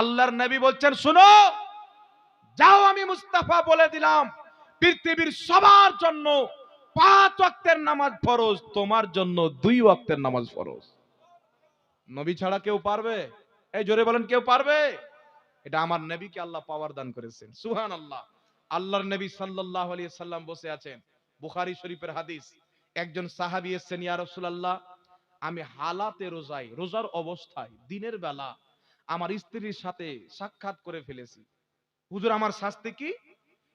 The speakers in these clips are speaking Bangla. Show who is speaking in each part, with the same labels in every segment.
Speaker 1: আল্লাহর নবী বলছেন, শুনো, যাও আমি মুস্তাফা বলে দিলাম, পৃথিবীর সবার জন্য পাঁচ ওয়াক্তের নামাজ ফরজ, তোমার জন্য দুই ওয়াক্তের নামাজ ফরজ। নবী ছাড়া কেউ পারবে? এই জোরে বলেন, কেউ পারবে? এটা আমার নবীকে আল্লাহ পাওয়ার দান করেছেন। সুহান আল্লাহ আল্লাহর নবী সাল্লাল্লাহু আলাইহি সাল্লাম বসে আছেন, বুখারী শরীফের হাদিস। একজন সাহাবী এসেছেন, ইয়া রাসূলুল্লাহ, আমি হালাতে রোজাই রোজার অবস্থায় দিনের বেলা আমার স্ত্রীর সাথে সাক্ষাৎ করে ফেলেছি। হুজুর, আমার শাস্তি কি?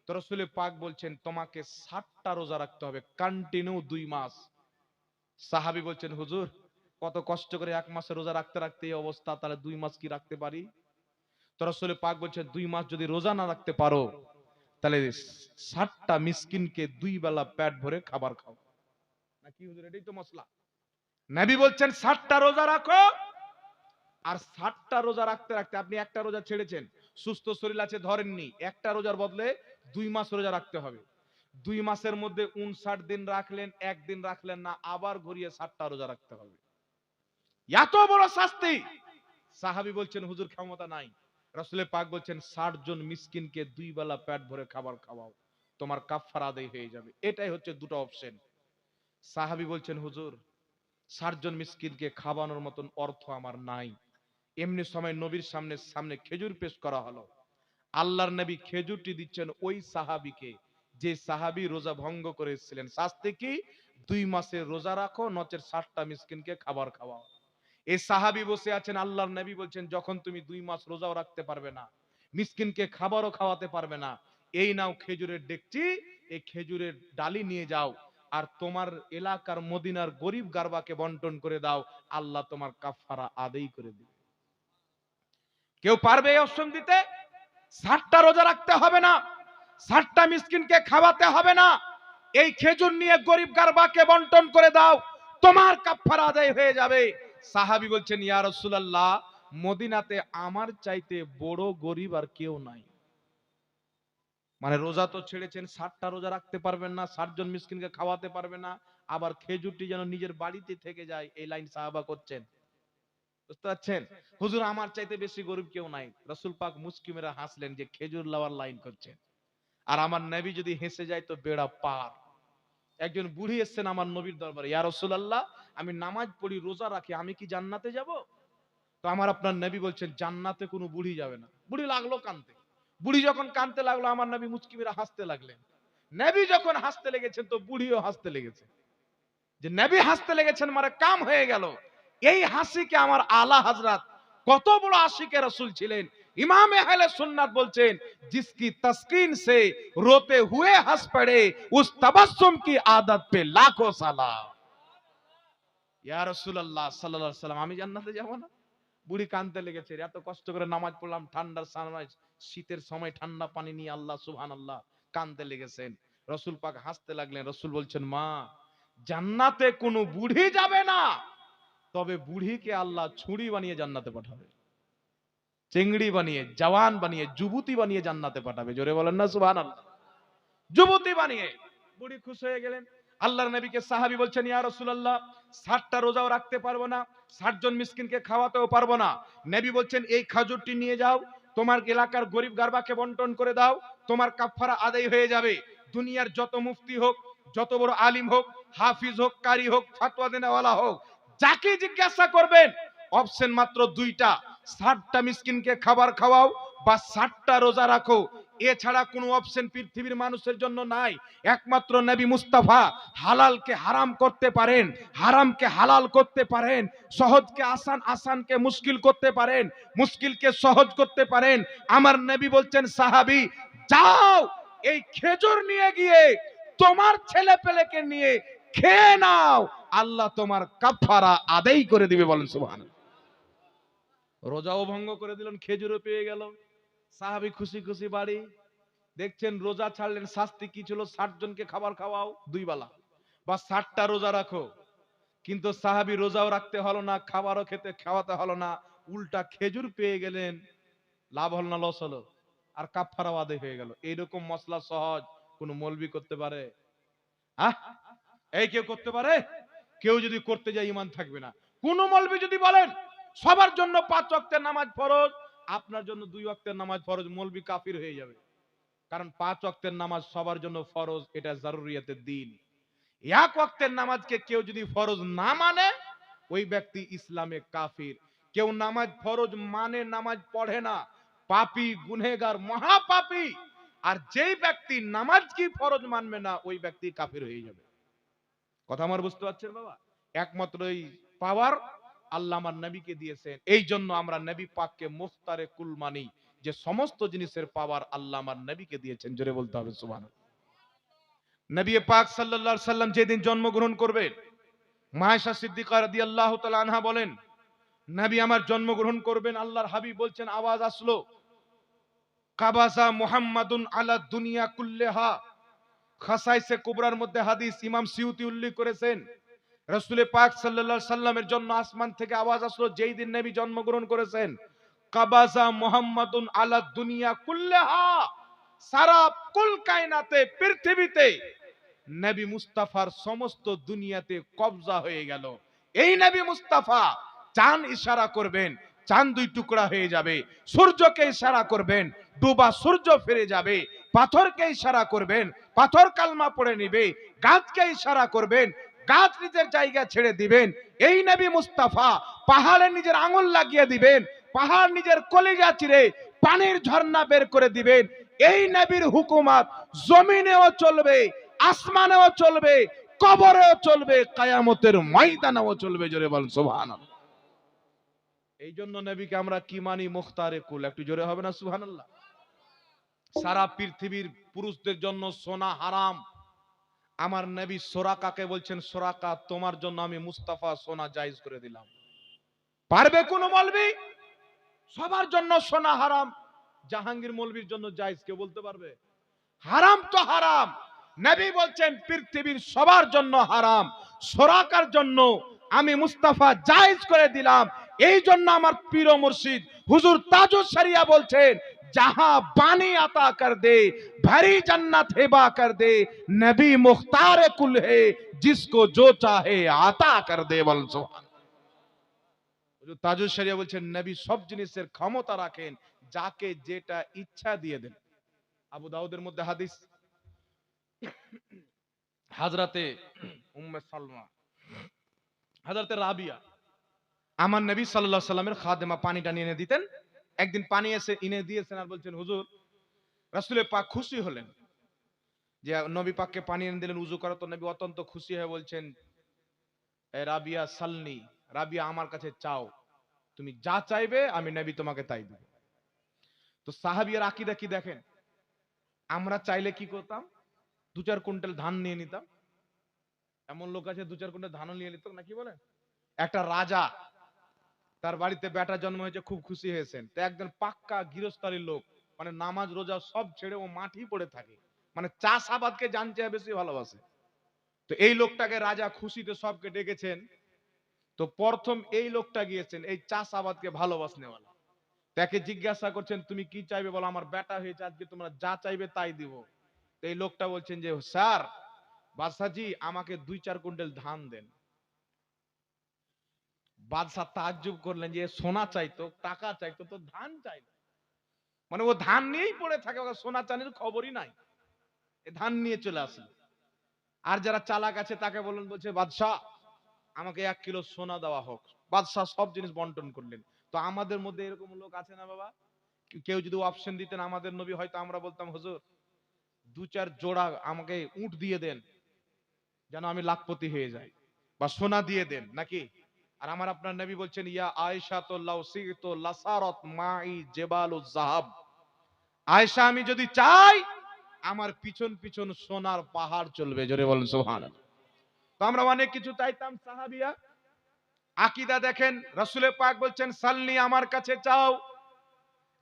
Speaker 1: তো রসুল পাক বলছেন, তোমাকে ষাটটা রোজা রাখতে হবে কন্টিনিউ দুই মাস। সাহাবি বলছেন, হুজুর, কত কষ্ট করে এক মাসে রোজা রাখতে রাখতে এই অবস্থা, তাহলে দুই মাস কি রাখতে পারি? তো পাক বলছেন, দুই মাস যদি রোজা না রাখতে পারো, তাহলে ষাটটা মিসকিনকে দুই বেলা পেট ভরে খাবার খাও। নাকি হুজুর, এটাই তো মশলা নবী বলছেন, ষাটটা রোজা রাখো আর ষাটটা রোজা রাখতে রাখতে আপনি একটা রোজা ছেড়েছেন, সুস্থ শরীর আছে, ধরেননি, একটা রোজার বদলে দুই মাস রোজা রাখতে হবে। দুই মাসের মধ্যে উনষাট দিন রাখলেন একদিন রাখলেন না, আবার ঘুরিয়ে ষাটটা রোজা রাখতে হবে। এত বড় শাস্তি! সাহাবি বলছেন, হুজুর, ক্ষমতা নাই। রসুলের পাক বলছেন, ষাট জন মিসকিনকে দুই বেলা পেট ভরে খাবার খাওয়াও, তোমার কাফার আদায় হয়ে যাবে। এটাই হচ্ছে দুটো অপশন। সাহাবি বলছেন, হুজুর, ষাট জন মিসকিনকে খাওয়ানোর মতন অর্থ আমার নাই। এমনি সময় নবীর সামনে সামনে খেজুর পেশ করা হলো। আল্লাহর নবী খেজুরটি দিচ্ছেন ওই সাহাবিকে, যে সাহাবি রোজা ভঙ্গ করেছিলেন। শাস্তি কি? দুই মাসের রোজা রাখো নচের ষাটটা মিসকিনকে খাবার খাওয়াও। এই সাহাবি বসে আছেন, আল্লাহর নবী বলছেন, যখন তুমি দুই মাস রোজাও রাখতে পারবে না, মিসকিনকে খাবারও খাওয়াতে পারবে না, এই নাও খেজুরের ডেকচি এই খেজুরের ডালি নিয়ে যাও, আর তোমার এলাকার মদিনার গরিব গারবাকে বন্টন করে দাও, আল্লাহ তোমার কাফারা আদেই করে দিবে। কেউ পারবে এই অপশন দিতে? ষাটটা রোজা রাখতে হবে না। ষাটটা মিসকিনকে খাওয়াতে হবে না। এই খেজুর নিয়ে গরিব গারবাকে বন্টন করে দাও। তোমার কাফারা আদায় হয়ে যাবে। সাহাবি বলছেন, ইয়া রাসূলুল্লাহ, মদিনাতে আমার চাইতে বড় গরিব আর কেউ নাই। মানে রোজা তো ছেড়েছেন, ষাটটা রোজা রাখতে পারবেন না, ষাট জন মিসকিনকে খাওয়াতে পারবে না। আবার খেজুরটি যেন নিজের বাড়িতে থেকে যায়, এই লাইন সাহাবা করছেন। বুঝতে পারছেন? হুজুর, আমার চাইতে বেশি গরিব কেউ নাই। রসুল পাক মুসকিমেরা হাসলেন যে খেজুর লাওয়ার লাইন করছেন। আর আমার নবী যদি হেসে যায় তো বেড়া পার। একজন বুড়ি এসছেন আমার নবীর দরবারে, ইয়া রাসূলুল্লাহ, আমি নামাজ পড়ি, রোজা রাখি, আমি কি জান্নাতে যাব? তো আমার আপনার নবী বলছেন, জান্নাতে কোনো বুড়ি যাবে না। বুড়ি লাগল কানতে। বুড়ি যখন কানতে লাগল, আমার নবী মুচকিমেরা হাসতে লাগলেন। নবী যখন হাসতে লেগেছেন, তো বুড়িও হাসতে লেগেছে। যে নবী হাসতে লেগেছেন মানে কাম হয়ে গেল। এই হাসিকে আমার আলা হাজরাত কত বড় আশিকে রসুল ছিলেন ইমাম আহলে সুন্নাত বলছেন जिसकी तस्कीन से रोते हुए हंस पड़े उस तबस्सुम की आदत पे लाखों सलाम ইয়া রাসূলুল্লাহ সাল্লাল্লাহু আলাইহি সাল্লাম আমি জান্নাতে যাব না বুড়ি কানতে লেগেছে এত কষ্ট করে নামাজ পড়লাম ঠান্ডার সময় শীতের সময় ঠান্ডা পানি নিয়ে আল্লাহ সুবহানাল্লাহ কানতে লেগেছেন রসুল পাক হাসতে লাগলেন রসুল বলছেন মা জান্নাতে কোনো বুড়ি যাবে না তবে বুড়িকে আল্লাহ ছুরি বানিয়ে জান্নাতে পাঠাবে। চিংড়ি বানিয়ে, জওয়ান বানিয়ে, যুবতী বানিয়ে জান্নাতে পাঠাবে। জোরে বলেন না, সুবহানাল্লাহ। যুবতী বানিয়ে। বুড়ি খুশ হয়ে গেলেন। আল্লাহর নবীকে সাহাবী বলছেন, ইয়া রাসূলুল্লাহ 60টা রোজাও রাখতে পারব না 60 জন মিসকিনকে খাওয়াতেও পারব না। নবী বলছেন, এই খাজুরটি নিয়ে যাও, তোমার এলাকার গরিব গারবাকে বন্টন করে দাও, তোমার কাফারা আদায় হয়ে যাবে। দুনিয়ার যত মুফতি হোক, যত বড় আলিম হোক, হাফিজ হোক, কারি হোক, ফাতোয়া দেনেওয়ালা হোক যাকে জিজ্ঞাসা করবেন অপশন মাত্র দুইটা। ষাটটা মিসকিনকে খাবার খাওয়াও বা ষাটটা রোজা রাখো। এছাড়া কোনো অপশন পৃথিবীর মানুষের জন্য নাই। একমাত্র নবী মুস্তাফা হালালকে হারাম করতে পারেন, হারামকে হালাল করতে পারেন, সহজকে আসান আসানকে মুশকিল করতে পারেন, মুশকিলকে সহজ করতে পারেন। আমার নবী বলছেন, সাহাবি, যাও, এই খেজুর নিয়ে গিয়ে তোমার ছেলে পেলেকে নিয়ে খেয়ে নাও। আল্লাহ তোমার কাফারা আদায় করে দিবে বলেন সুবহান রোজাও ভঙ্গ করে দিলেন, খেজুরও পেয়ে গেল। সাহাবি খুশি খুশি বাড়ি। দেখছেন, রোজা ছাড়লেন, শাস্তি কি ছিল? ষাট জনকে খাবার খাওয়াও, দুই বেলা। বা ষাটটা রোজা রাখো। কিন্তু সাহাবি রোজাও রাখতে হলো না, খাবারও খেতে, খাওয়াতে হলো না। উল্টা খেজুর পেয়ে গেলেন, লাভ হলো না, লস হলো। আর কাফারা আদায় হয়ে গেল। এইরকম মশলা সহজ কোন মলবি করতে পারে? আহ? এই কেউ করতে পারে? কেউ যদি করতে যায় ইমান থাকবে না। কোন মলবি যদি বলেন, সবার জন্য পাঁচ ওয়াক্তের নামাজ ফরজ, আপনার জন্য দুই ওয়াক্তের নামাজ ফরজ, মলবি কাফির হয়ে যাবে। কারণ পাঁচ ওয়াক্তের নামাজ সবার জন্য ফরজ, এটা জারুরিয়াতের দিন। এক ওয়াক্তের নামাজকে কেউ যদি ফরজ না মানে ওই ব্যক্তি ইসলামে কাফির। কেউ নামাজ ফরজ মানে নামাজ পড়ে না। পাপী গুনেগার মহাপাপী। আর যেই ব্যক্তি নামাজ কি ফরজ মানবে না, ওই ব্যক্তি কাফির হয়ে যাবে। কথা আমার বুঝতে পারছেন বাবা? একমাত্র এই পাওয়ার আল্লাহ আমার নবীকে দিয়েছেন। এই জন্য আমরা নবী পাককে মুফতারে কুল মানি। যে সমস্ত জিনিসের পাওয়ার আল্লাহ আমার নবীকে দিয়েছেন। জোরে বলতে হবে সুবহান নবী পাক আলাইহি সাল্লাম যেদিন জন্মগ্রহণ করবেন, মায়েশা সিদ্দিকা রাদিয়াল্লাহু তাআলা আনহা বলেন, নবী আমার জন্মগ্রহণ করবেন, আল্লাহর হাবিব বলছেন, আওয়াজ আসলো কাবাসা মুহাম্মাদুন আলা দুনিয়া কুল্লেহা। খাসাইসে কুবরার মধ্যে হাদিস ইমাম সিউতি উল্লেখ করেছেন। রসুলে পাক সাল্লাল্লাহু সাল্লামের জন্য আসমান থেকে আওয়াজ আসলো, যেই দিন নবী জন্মগ্রহণ করেছেন। কাবাসা মুহাম্মাদুন আলা দুনিয়া কুল্লেহা, সারা কুল কায়নাতে, পৃথিবীতে নবী মুস্তাফার সমস্ত দুনিয়াতে কবজা হয়ে গেল। এই নবী মুস্তাফা চান ইশারা করবেন, চাঁদ দুই টুকরা হয়ে যাবে, সূর্যকে ইশারা করবেন, ডুবা সূর্য ফিরে যাবে পাথরকে ইশারা করবেন, পাথর কালমা পড়ে নিবে, গাছকে ইশারা করবেন, গাছ নিজের জায়গা ছেড়ে দিবেন। এই নবী মুস্তাফা পাহাড়ে নিজের আঙুল লাগিয়ে দিবেন, পাহাড় নিজের কলিজা চিরে পানির ঝর্ণা বের করে দিবেন। এই নবীর হুকুমাত জমিনেও চলবে, আসমানেও চলবে, কবরেও চলবে, কায়ামতের ময়দানেও চলবে, জোরে বল সুবহানাল্লাহ। এই জন্য নবীকে আমরা কি মানি? মুখতারে কুল। একটু জোরে হবে না? সুবহানাল্লাহ। সারা পৃথিবীর পুরুষদের জন্য সোনা হারাম। আমার নবী সোরাকাকে বলছেন, সোরাকা, তোমার জন্য আমি মুস্তাফা সোনা জায়েজ করে দিলাম। পারবে কোন মলবি? সবার জন্য সোনা হারাম। জাহাঙ্গীর মলবির জন্য জায়েজ কেউ বলতে পারবে? হারাম তো হারাম। নবী বলছেন, পৃথিবীর সবার জন্য হারাম। সোরাকার জন্য আমি মুস্তাফা জায়েজ করে দিলাম। এই জন্য আমার পীর ও মুর্শিদ হুজুর তাজুস শরিয়া বলছেন जहां बानी अता कर दे भरी जन्नत हेबा कर दे नबी मुख्तार कुल है जिसको जो चाहे आता कर दे বল সুবহান হুজুর তাজুস শরিয়া বলছেন নবী সব জিনিসের ক্ষমতা রাখেন যাকে যেটা ইচ্ছা দিয়ে দেন আবু দাউদের মধ্যে হাদিস হাজরাতে উম্মে সালমা হাজরাতে রাবিয়া আমার নবী সাল্লাল্লাহু আলাইহি সাল্লামের খাদেমা পানি টানিয়ে এনে দিতেন একদিন পানি এসে এনে দিয়েছেন আর বলছেন, হুজুর, রাসূলের পাক খুশি হলেন। যে নবী পাককে পানি এনে দিলেন, উজু করা তো নবী অত্যন্ত খুশি হয়ে বলছেন রাবিয়া সালনি, রাবিয়া আমার কাছে চাও। তুমি যা চাইবে, আমি নবী তোমাকে তাই দেব। তো সাহাবিয়ার আকিদা কি দেখেন? আমরা চাইলে কি করতাম? দু চার কুইন্টাল ধান নিয়ে নিতাম। এমন লোক আছে, দু চার কুইন্টাল ধানও নিয়ে নিত নাকি বলেন? একটা রাজা তার বাড়িতে বেটা জন্ম হয়েছে, খুব খুশি হয়েছেন। তো একজন পাক্কা গৃহস্থালীর লোক মানে নামাজ, রোজা সব ছেড়ে ও মাঠই পড়ে থাকে। মানে চাষাবাদকে জানতে বেশি ভালোবাসে। তো এই লোকটাকে রাজা খুশিতে সবকে ডেকেছেন। তো প্রথম এই লোকটা গিয়েছেন, এই চাষাবাদকে ভালোবাসনেওয়ালা তাকে জিজ্ঞাসা করছেন, তুমি কি চাইবে? বলো, আমার বেটা হয়েছে, আজকে তোমরা যা চাইবে তাই দিব। এই লোকটা বলছেন যে, স্যার বাদশাজি আমাকে দুই চার কুইন্টাল ধান দেন। বাদশাহ তাজ্জুব করলেন যে সোনা চাইতো, টাকা চাইতো, তো ধান চাইতো মানে ও ধান নিয়েই পড়ে থাকে, ওকে সোনা চানির খবরই নাই। এ ধান নিয়ে চলে আসে আর যারা চালাক আছে তাকে বললেন বলছে, বাদশাহ, আমাকে এক কিলো সোনা দেওয়া হোক। বাদশাহ সব জিনিস বন্টন করলেন। তো আমাদের মধ্যে এরকম লোক আছে না বাবা? কেউ যদি অপশন দিতেন আমাদের নবী, হয়তো আমরা বলতাম, হুজুর, দু চার জোড়া আমাকে উট দিয়ে দেন, যেন আমি লাখপতি হয়ে যাই বা সোনা দিয়ে দেন, নাকি? আর আমার আপনার নবী বলছেন, ইয়া আয়েশা তো লাউসিত লাসারত মাই জেবালুজ জাহাব। আয়েশা, আমি যদি চাই, আমার পিছন পিছন সোনার পাহাড় চলবে। জোরে বলেন, সুবহানাল্লাহ। তো আমরা অনেক কিছু চাইতাম সাহাবিয়া আকীদা দেখেন রাসূলের পাক বলছেন, সাল্লি আমার কাছে চাও।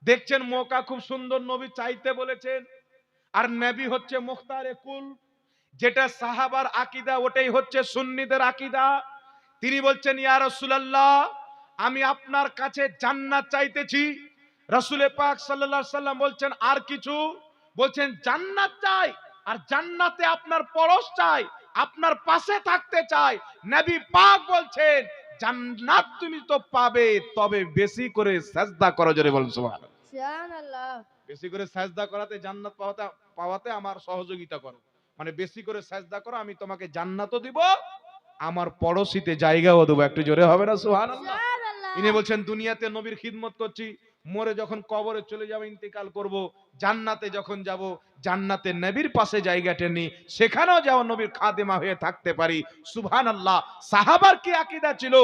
Speaker 1: দেখছেন মৌকা খুব সুন্দর নবী চাইতে বলেছেন। আর নবী হচ্ছে মুখতারে কুল, যেটা সাহাবার আকীদা, ওটাই হচ্ছে সুন্নিদের আকীদা। তিনি বলছেন ইয়া রাসূলুল্লাহ আমি আপনার কাছে জান্নাত চাইতেছি। রাসূলে পাক সাল্লাল্লাহু আলাইহি সাল্লাম বলছেন আর কিছু? বলছেন জান্নাত চাই আর জান্নাতে আপনার পরশ চাই আপনার পাশে থাকতে চাই। নবী পাক বলছেন জান্নাত তুমি তো পাবে তবে বেশি করে সাজদা করো জোরে বলুন সুবহানাল্লাহ।
Speaker 2: সুবহানাল্লাহ।
Speaker 1: বেশি করে সাজদা করাতে জান্নাত পাওয়াতে পাওয়াতে আমার সহযোগিতা করো। মানে বেশি করে সাজদা করো আমি তোমাকে জান্নাতও দিব আমার পড়োশিতে জায়গাও দেবো একটু জোরে হবে না?
Speaker 2: সুহান
Speaker 1: ইনি বলছেন দুনিয়াতে নবীর খিদমত করছি মরে যখন কবরে চলে যাব, ইন্তেকাল করব, জান্নাতে যখন যাব জান্নাতে নবীর পাশে জায়গাটা নি সেখানেও যাও নবীর খাদেমা হয়ে থাকতে পারি। সুবহানাল্লাহ। সাহাবার কি আকীদা ছিল?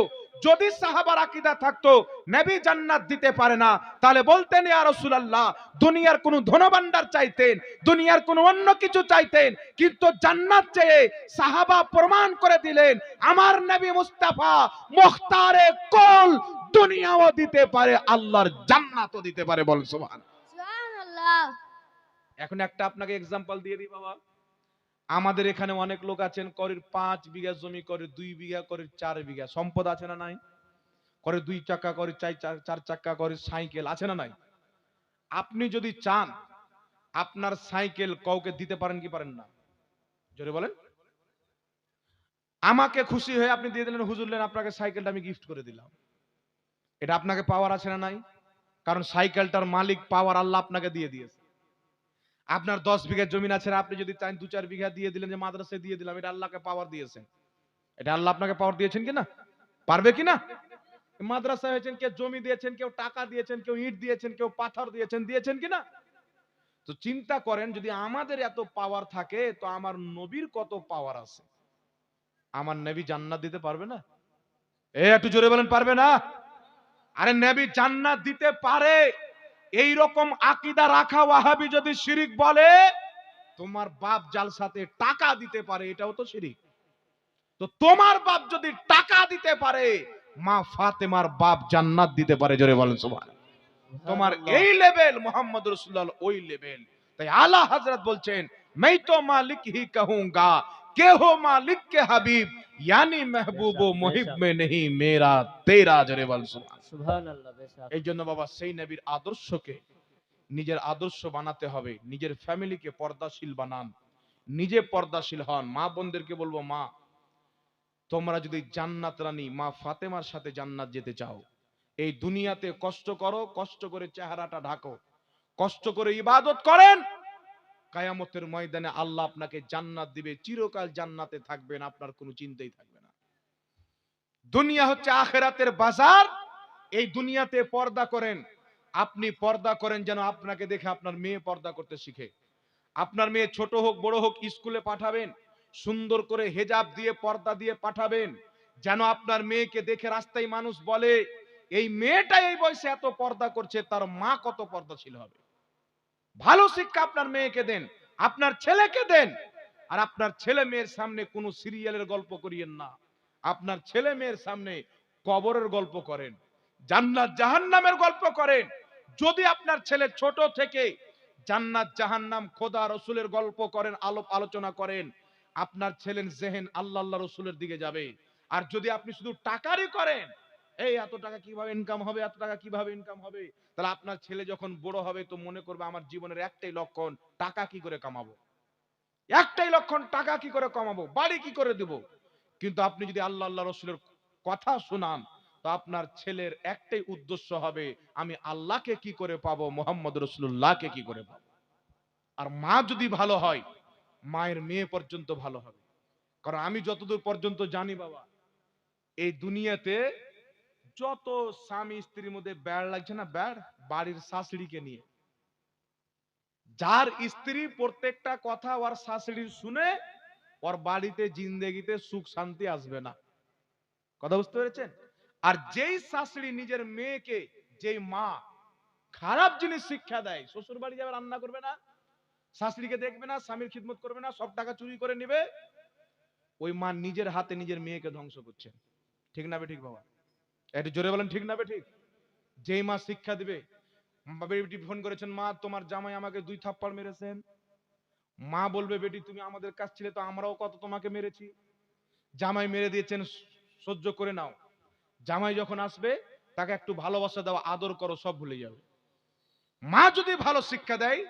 Speaker 1: যদি সাহাবার আকীদা থাকতো, নবী জান্নাত দিতে পারে না। তাহলে বলতেন, ইয়া রাসূলুল্লাহ, দুনিয়ার কোনো ধনভাণ্ডার চাইতেন, দুনিয়ার কোনো অন্য কিছু চাইতেন, কিন্তু জান্নাত চেয়ে সাহাবা প্রমাণ করে দিলেন, আমার নবী মুস্তাফা মুখতারে কল দুনিয়াও দিতে পারে আল্লাহর জান্নাতও দিতে পারে বল সুবহান।
Speaker 2: সুবহানাল্লাহ।
Speaker 1: এখন একটা আপনাকে এক্সাম্পল দিয়ে দিই বাবা। আমাদের এখানে অনেক লোক আছেন করের পাঁচ বিঘা জমি করে দুই বিঘা করে চার বিঘা। সম্পদ আছে না নাই? করে দুই চাকা করে চার- চার চাকা করে সাইকেল আছে না নাই? আপনি যদি চান আপনার সাইকেল কাউকে দিতে পারেন কি পারেন না? জোরে বলেন। আমাকে খুশি হয়ে আপনি দিয়ে দিলেন হুজুরলেন আপনাকে সাইকেলটা আমি গিফট করে দিলাম। এটা আপনাকে পাওয়ার আছে না নাই? কারণ সাইকেলটার মালিক পাওয়ার আল্লাহ আপনাকে দিয়ে দিয়েছে। আপনার দশ বিঘা জমিন আছে আপনি যদি চান দু চার বিঘা দিয়ে দিলেন যে মাদ্রাসায় দিয়ে দিলাম, এটা আল্লাহকে পাওয়ার দিয়েছেন। এটা আল্লাহ আপনাকে পাওয়ার দিয়েছেন কি না? পারবে কি না? মাদ্রাসা হয়েছেন, কেউ জমি দিয়েছেন, কেউ টাকা দিয়েছেন, কেউ ইট দিয়েছেন, কেউ পাথর দিয়েছেন দিয়েছেন কি না? তো চিন্তা করেন, যদি আমাদের এত পাওয়ার থাকে, তো আমার নবীর কত পাওয়ার আছে? আমার নবী জান্নাত দিতে পারবে না? এ, একটু জোরে বলেন, পারবে না? আরে নবী জান্নাত দিতে পারে এই রকম আকিদা রাখা ওয়াহাবি যদি শিরিক বলে তোমার বাপ জালসাতে টাকা দিতে পারে এটাও তো শিরিক তো তোমার বাপ যদি টাকা দিতে পারে মা ফাতেমার বাপ জান্নাত দিতে পারে জোরে বলেন সুবহান তোমার এই লেভেল মোহাম্মদ রসুল্লাহ ওই লেভেল তাই আলা হজরত বলছেন मैं तो मालिक ही कहूंगा কেহ মালিক কে হাবিব ইয়ানি মেহবুব ও মুহিব মে নেহি মেরা তেরা জরে বল এই জন্য বাবা সেই নবীর আদর্শকে নিজের আদর্শ বানাতে হবে নিজের ফ্যামিলিকে পর্দাশীল বানান নিজে পর্দাশীল হন। মা বোনদেরকে বলব মা তোমরা যদি জান্নাত রানী মা ফাতেমার সাথে জান্নাত যেতে চাও এই দুনিয়াতে কষ্ট করো কষ্ট করে চেহারাটা ঢাকো কষ্ট করে ইবাদত করেন কায়ামতের ময়দানে আল্লাহ আপনাকে জান্নাত দিবে, চিরকাল জান্নাতে থাকবেন, আপনার কোনো চিন্তাই থাকবে না। দুনিয়া হচ্ছে আখেরাতের বাজার, এই দুনিয়াতে পর্দা করেন। আপনি পর্দা করেন যেন আপনাকে দেখে আপনার মেয়ে পর্দা করতে শিখে। আপনার মেয়ে ছোট হোক, বড় হোক, স্কুলে পাঠাবেন, সুন্দর করে হেজাব দিয়ে, পর্দা দিয়ে পাঠাবেন, যেন আপনার মেয়েকে দেখে রাস্তায় মানুষ বলে, এই মেয়েটা এই বয়সে এত পর্দা করছে, তার মা কত পর্দাশীল হবে? ভালো শিক্ষা আপনার মেয়েকে দেন, আপনার ছেলেকে দেন, আর আপনার ছেলে মেয়ের সামনে কোনো সিরিয়ালের গল্প করিয়েন না। আপনার ছেলে মেয়ের সামনে কবরের গল্প করেন, জান্নাত জাহান্নামের গল্প করেন। যদি আপনার ছেলে ছোট থেকে জান্নাত জাহান্নাম খোদা রসুলের গল্প করেন আলোপ আলোচনা করেন, আপনার ছেলের জেহেন আল্লাহ আল্লাহ রসুলের দিকে যাবে। আর যদি আপনি শুধু টাকারই করেন এই এত টাকা কীভাবে ইনকাম হবে, এত টাকা কীভাবে ইনকাম হবে? তাহলে আপনার ছেলে যখন বড় হবে তো মনে করবে আমার জীবনের একটাই লক্ষণ, টাকা কি করে কামাবো? একটাই লক্ষণ, টাকা কি করে কমাবো? বাড়ি কি করে দেব? কিন্তু আপনি যদি আল্লাহ আল্লাহ রসুলের কথা শোনান, তো আপনার ছেলের একটাই উদ্দেশ্য হবে, আমি আল্লাহকে কি করে পাবো? মোহাম্মদ রসুল্লাহকে কি করে পাবো? আর মা যদি ভালো হয়, মায়ের মেয়ে পর্যন্ত ভালো হবে। কারণ আমি যতদূর পর্যন্ত জানি বাবা, এই দুনিয়াতে যত স্বামী স্ত্রীর মধ্যে ব্যাড় লাগছে না, ব্যাড়? বাড়ির শাশুড়িকে নিয়ে। যার স্ত্রী প্রত্যেকটা কথা ওর শাশুড়ির শুনে, ওর বাড়িতে জিন্দেগিতে সুখ শান্তি আসবে না। কথা বুঝতে পেরেছেন? আর যেই শাশুড়ি নিজের মেয়েকে, যেই মা খারাপ জিনিস শিক্ষা দেয় শ্বশুর বাড়ি যাবে, রান্না করবে না, শাশুড়িকে দেখবে না, স্বামীর খিদমত করবে না, সব টাকা চুরি করে নেবে, ওই মা নিজের হাতে নিজের মেয়েকে ধ্বংস করছে। ঠিক না বে ঠিক, বাবা? একটু জোরে বলেন, ঠিক না ঠিক? যেই মা শিক্ষা দিবে বেটি ফোন করেছেন, মা, তোমার জামাই আমাকে দুই থাপ্পড় মেরেছেন। মা বলবে, বেটি, তুমি আমাদের কাছ ছিলে, তো আমরাও কত তোমাকে মেরেছি। জামাই মেরে দিয়েছেন, সহ্য করে নাও। জামাই যখন আসবে, তাকে একটু ভালোবাসা দাও, আদর করো, সব ভুলে যাবে। মা যদি ভালো শিক্ষা দেয়,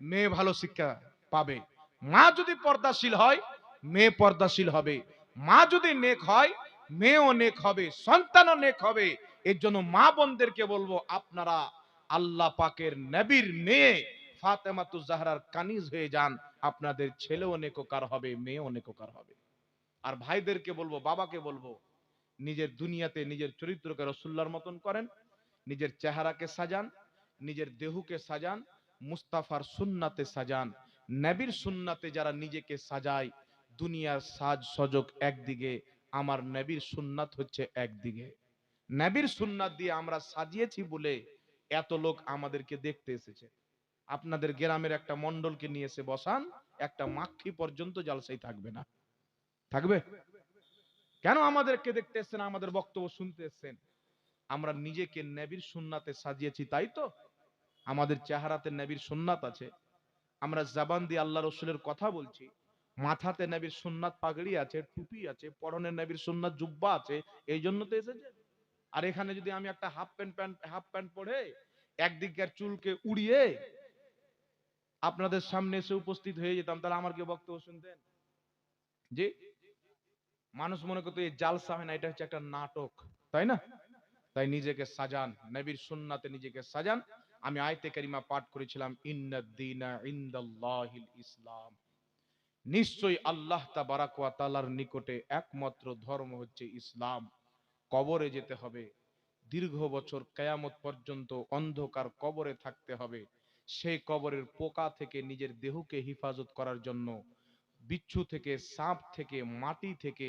Speaker 1: মেয়ে ভালো শিক্ষা পাবে। মা যদি পর্দাশীল হয়, মেয়ে পর্দাশীল হবে। মা যদি নেক হয় মেয়েও নেক হবে, সন্তানও নেক হবে। এর জন্য মা বোনদেরকে বলব, আপনারা আল্লাহ পাকের নবীর মেয়ে ফাতেমাতু জাহরার কানিজ হয়ে যান। আপনাদের ছেলেও নেককার হবে, মেয়েও নেককার হবে। আর ভাইদেরকে বলব, বাবাকে বলব, নিজের দুনিয়াতে নিজের চরিত্রকে রসুল্লার মতন করেন, নিজের চেহারাকে সাজান, নিজের দেহুকে সাজান, মুস্তাফার সুন্নাতে সাজান। নবীর সুন্নাতে যারা নিজেকে সাজায়, দুনিয়ার সাজ সজক একদিকে আমার নবীর সুন্নাত হচ্ছে একদিকে। নবীর সুন্নাত দিয়ে আমরা সাজিয়েছি বলে এত লোক আমাদেরকে দেখতে এসেছে। আপনাদের গ্রামের একটা মন্ডলকে নিয়ে এসে বসান, একটা মাক্ষি পর্যন্ত জালসাই থাকবে না। থাকবে? কেন আমাদেরকে দেখতে এসছেন, আমাদের বক্তব্য শুনতে এসছেন? আমরা নিজেকে নবীর সুন্নাতে সাজিয়েছি, তাই তো? আমাদের চেহারাতে নবীর সুন্নাত আছে। আমরা জবান দিয়ে আল্লাহ রসুলের কথা বলছি। মাথাতে নবীর সুন্নাত পাগড়ি আছে, টুপি আছে পরনের নবীর সুন্নাত জুব্বা আছে, এই জন্য তো এসেছে। আর এখানে যদি আমি একটা half pant pant half pant পরে একদিকের চুলকে উড়িয়ে আপনাদের সামনে এসে উপস্থিত হয়ে যেতাম, তাহলে আমার কি বক্তব্য শুনতেন? জি? মানুষ মনে করতো, এই জালসা হয় না, এটা হচ্ছে একটা নাটক। তাই না? তাই নিজেকে সাজান, নবীর সুন্নাতে নিজেকে সাজান। আমি আয়তে কারিমা পাঠ করেছিলাম, ইন্নাদ্দিনা ইনদাল্লাহিল ইসলাম। নিশ্চয়ই আল্লাহ তাবারাকুয়া তালার নিকটে একমাত্র ধর্ম হচ্ছে ইসলাম। কবরে যেতে হবে, দীর্ঘ বছর কেয়ামত পর্যন্ত অন্ধকার কবরে থাকতে হবে, সেই কবরের পোকা থেকে নিজের দেহকে হিফাজত করার জন্য, বিচ্ছু থেকে, সাপ থেকে, মাটি থেকে,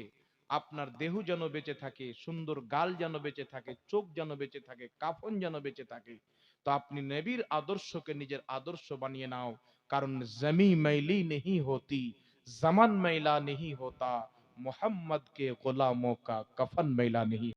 Speaker 1: আপনার দেহ যেন বেঁচে থাকে, সুন্দর গাল যেন বেঁচে থাকে, চোখ যেন বেঁচে থাকে, কাফন যেন বেঁচে থাকে, তো আপনি নেবির আদর্শকে নিজের আদর্শ বানিয়ে নাও, কারণ জমি মাইলি নেহি হতি। زمن میلا نہیں ہوتا محمد کے غلاموں کا کفن میلا نہیں